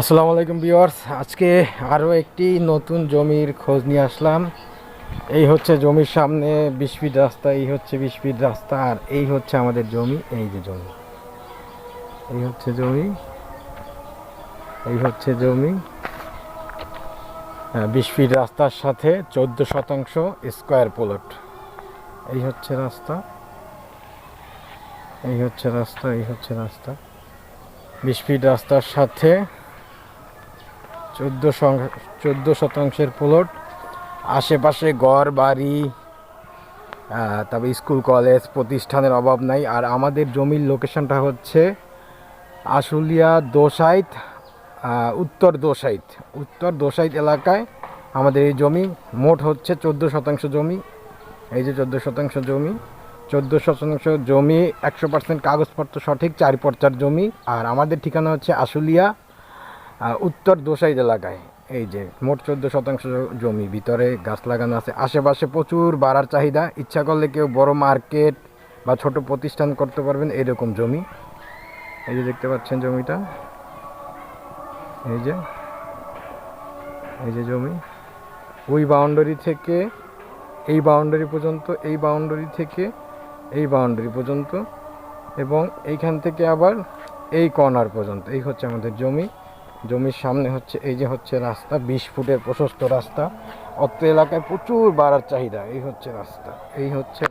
আসসালামু আলাইকুম ভিউয়ার্স। আজকে আরও একটি নতুন জমির খোঁজ নিয়ে আসলাম। এই হচ্ছে জমির সামনে বিশ ফিট রাস্তা, এই হচ্ছে বিশ ফিট রাস্তা, আর এই হচ্ছে আমাদের জমি, এই যে জমি। এই হচ্ছে জমি, এই হচ্ছে জমি। বিশ ফিট রাস্তার সাথে চোদ্দ শতাংশ স্কোয়ার প্লট। এই হচ্ছে রাস্তা। এই হচ্ছে রাস্তা, এই হচ্ছে রাস্তা। বিশ ফিট রাস্তার সাথে চোদ্দ চোদ্দ শতাংশের প্লট। আশেপাশে ঘর, বাড়ি তবে স্কুল, কলেজ, প্রতিষ্ঠানের অভাব নাই। আর আমাদের জমির লোকেশনটা হচ্ছে আশুলিয়া দোসাইত উত্তর দোসাইত। উত্তর দোসাইত এলাকায় আমাদের এই জমি মোট হচ্ছে চোদ্দ শতাংশ জমি। এই যে চোদ্দ শতাংশ জমি, চোদ্দ শতাংশ জমি একশো পার্সেন্ট কাগজপত্র সঠিক, চারি পর্চার জমি। আর আমাদের ঠিকানা হচ্ছে আশুলিয়া উত্তর দোসাইদ এলাকায়, এই যে মোট চোদ্দ শতাংশ জমি, ভিতরে গাছ লাগানো আছে। আশেপাশে প্রচুর বাড়ার চাহিদা। ইচ্ছা করলে কেউ বড় মার্কেট বা ছোট প্রতিষ্ঠান করতে পারবেন এরকম জমি। এই যে দেখতে পাচ্ছেন জমিটা। এই যে এই যে জমি। ওই বাউন্ডারি থেকে, এই বাউন্ডারি পর্যন্ত, এই বাউন্ডারি থেকে, এই বাউন্ডারি পর্যন্ত এবং এইখান থেকে আবার এই কর্নার পর্যন্ত। এই হচ্ছে আমাদের জমি। জমির সামনে হচ্ছে, এই যে হচ্ছে রাস্তা, বিশ ফুটের প্রশস্ত রাস্তা। অত্র এলাকায় প্রচুর বাড়ার চাহিদা, এই হচ্ছে রাস্তা, এই হচ্ছে